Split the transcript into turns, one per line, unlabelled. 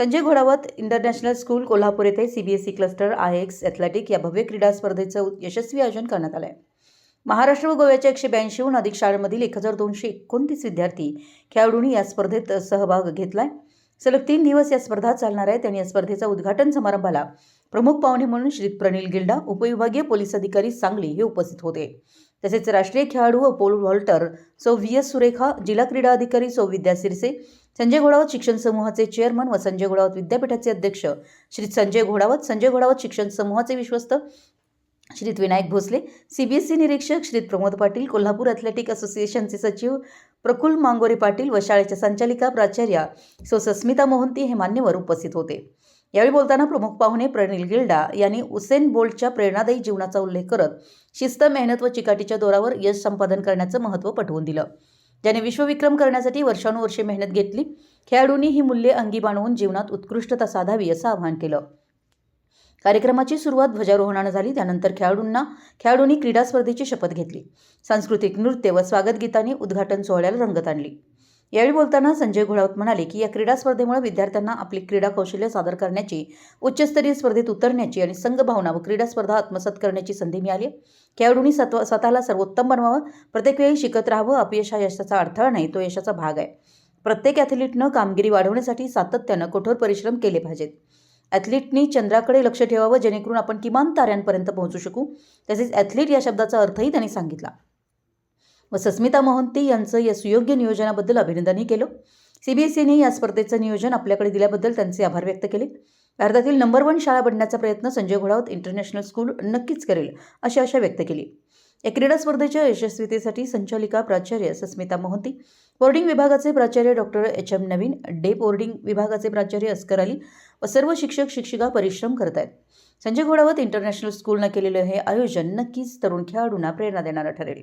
Sanjay Ghodawat international school Kolhapur येथे CBSE cluster I X athletic या भव्य क्रीडा स्पर्धेचं यशस्वी आयोजन करण्यात आलं आहे महाराष्ट्र व गोव्याच्या एकशे ब्याऐंशीहून अधिक शाळांमधील एक हजार दोनशे एकोणतीस विद्यार्थी खेळाडूंनी या स्पर्धेत सहभाग घेतलाय. सलग तीन दिवस या स्पर्धा चालणार आहेत आणि या स्पर्धेचा उद्घाटन समारंभाला प्रमुख पाहुणे म्हणून श्री प्रनिल गिल्डा उपविभागीय पोलीस अधिकारी सांगली हे उपस्थित होते. तसेच राष्ट्रीय खेळाडू व पोल व्हॉल्टर सौ व्ही एस सुरेखा जिल्हा क्रीडा अधिकारी सौ विद्या सिरसे संजय घोडावत शिक्षण समूहाचे चेअरमन व संजय घोडावत विद्यापीठाचे अध्यक्ष श्री संजय घोडावत संजय घोडावत शिक्षण समूहाचे विश्वस्त श्रीत विनायक भोसले सीबीएसई निरीक्षक श्रीत प्रमोद पाटील कोल्हापूर ॲथलेटिक असोसिएशनचे सचिव प्रकुल मांगोरे पाटील व शाळेच्या संचालिका प्राचार्या सौ सस्मिता मोहंती हे मान्यवर उपस्थित होते. यावेळी बोलताना प्रमुख पाहुणे प्रणिल गिल्डा यांनी उसेन बोल्टच्या प्रेरणादायी जीवनाचा उल्लेख करत शिस्त मेहनत व चिकाटीच्या दोरावर यश संपादन करण्याचं महत्त्व पटवून दिलं. ज्याने विश्वविक्रम करण्यासाठी वर्षानुवर्षे मेहनत घेतली खेळाडूंनी ही मूल्ये अंगी बाणवून जीवनात उत्कृष्टता साधावी असं आवाहन केलं. कार्यक्रमाची सुरुवात ध्वजारोहणानं झाली त्यानंतर खेळाडूंना खेळाडूंनी क्रीडा स्पर्धेची शपथ घेतली. सांस्कृतिक नृत्य व स्वागत गीतांनी उद्घाटन सोहळ्याला रंगत आणली. यावेळी बोलताना संजय घोडावत म्हणाले की या क्रीडा स्पर्धेमुळे विद्यार्थ्यांना आपली क्रीडा कौशल्य सादर करण्याची उच्चस्तरीय स्पर्धेत उतरण्याची आणि संघभावना व क्रीडा स्पर्धा आत्मसात करण्याची संधी मिळाली खेळाडूंनी सत्व स्वतःला सर्वोत्तम बनवावं प्रत्येक वेळी शिकत राहावं अपयश हा यशाचा अडथळा नाही तो यशाचा भाग आहे. प्रत्येक ॲथलीटनं कामगिरी वाढवण्यासाठी सातत्यानं कठोर परिश्रम केले पाहिजेत. ॲथलीटनी चंद्राकडे लक्ष ठेवावं जेणेकरून आपण किमान ताऱ्यांपर्यंत पोहोचू शकू. तसेच ॲथलीट या शब्दाचा अर्थही त्यांनी सांगितला. व सस्मिता मोहंती यांचं या सुयोग्य नियोजनाबद्दल अभिनंदनही केलं. सीबीएसईने या स्पर्धेचं नियोजन आपल्याकडे दिल्याबद्दल त्यांचे आभार व्यक्त केले. भारतातील नंबर वन शाळा बनण्याचा प्रयत्न संजय घोडावत इंटरनॅशनल स्कूल नक्कीच करेल अशी आशा व्यक्त केली. या क्रीडा स्पर्धेच्या यशस्वीतेसाठी संचालिका प्राचार्य सस्मिता मोहंती बोर्डिंग विभागाचे प्राचार्य doctor H M Naveen day boarding विभागाचे प्राचार्य अस्कर अली व सर्व शिक्षक शिक्षिका परिश्रम करत आहेत संजय घोडावत इंटरनॅशनल स्कूलनं केलेलं हे आयोजन नक्कीच तरुण खेळाडूंना प्रेरणा देणारं ठरेल.